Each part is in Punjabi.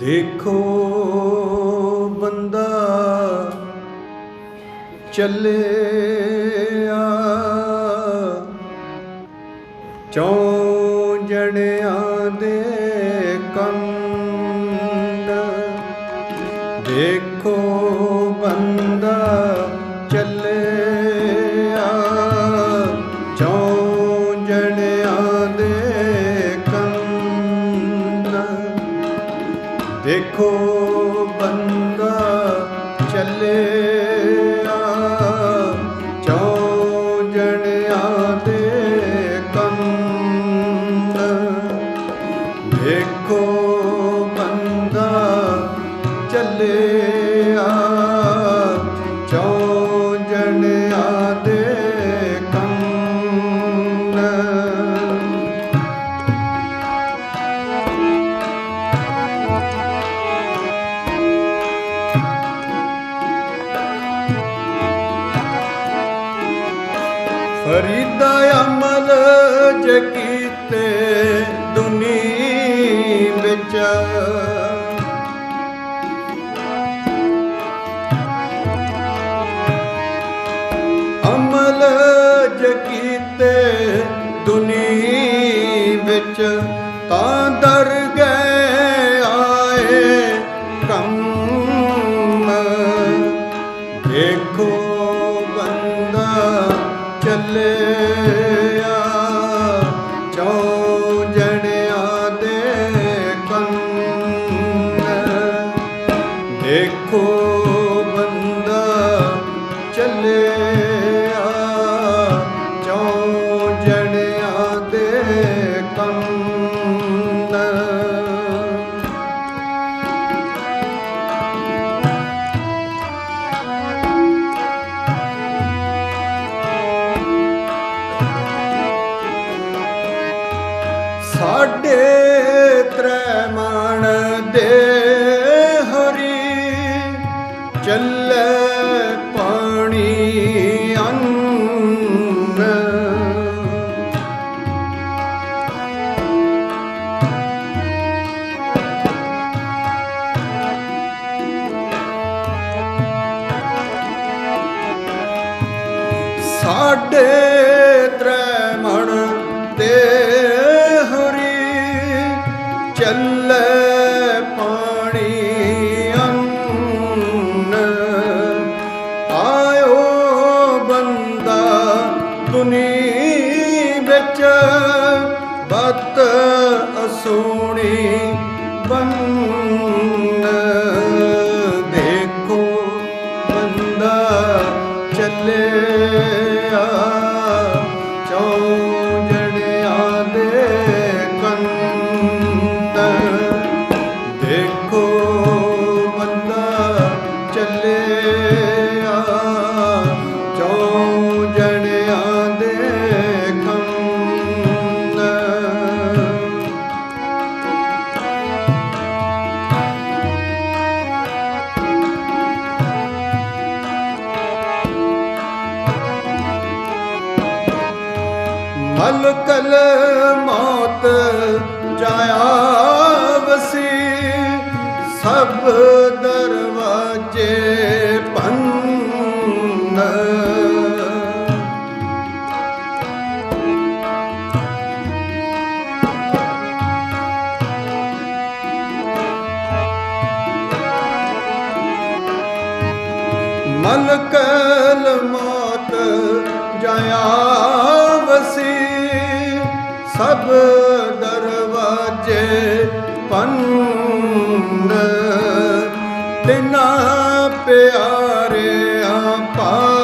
ਦੇਖੋ ਬੰਦਾ ਚੱਲਿਆ ਚੌਂ ਜਣਿਆਂ ਦੇ ਚੱਲਿਆ ਚੌਂ ਜਣਿਆਂ ਦੇ ਕੰਨ। ਫਰੀਦਾ ਅਮਲ ਜੇ ਕੀਤੇ ਅਮਲ ਜੇ ਕੀਤੇ ਦੁਨੀ ਵਿੱਚ, ਤਾਂ ਦਰ ਗਏ ਆਏ ਕੰਮ। ਦੇਖੋ ਬੰਦਾ ਚੱਲਿਆ, ਚੌਂ ਜਣਿਆਂ ਦੇ ਕੰਨ। ਦੇਖੋ ਸਾਡੇ ਤ੍ਰੈ ਮਣ ਦੇ ਹਰੀ ਚੱਲੇ ਪਾਣੀ ਅੰਨ ਸਾਡੇ ਦੁਨੀ ਵਿੱਚ ਬਤ ਅਸੂਣੀ ਬੰਨ ਮਲਕਲ ਮੌਤ ਜਾਇਆ ਵਸੀ ਸਭ ਦਰਵਾਜੇ ਪੰਨ ਮਲਕਲ ਮੌਤ ਜਾਇਆ ਸਭ ਦਰਵਾਜੇ ਪੰਨ ਤਿਨਾ ਪਿਆਰਿਆਂ ਪਾਈਆਂ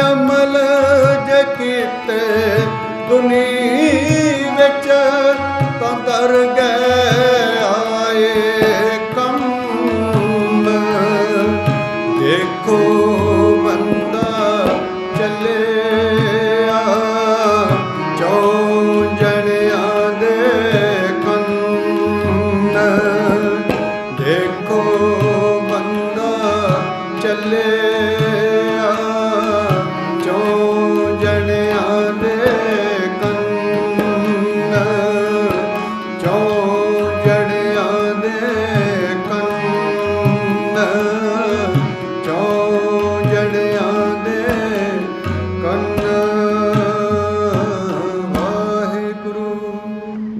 ਅਮਲ ਜੇ ਕੀਤੇ ਦੁਨੀ ਕਰ ਗਏ ਆਏ ਕੰਮ ਦੇਖੋ ਬੰਦਾ ਚੱਲਿਆ ਚੌ ਜਣਿਆਂ ਦੇ ਕੰਨ। ਦੇਖੋ ਬੰਦਾ ਚੱਲੇ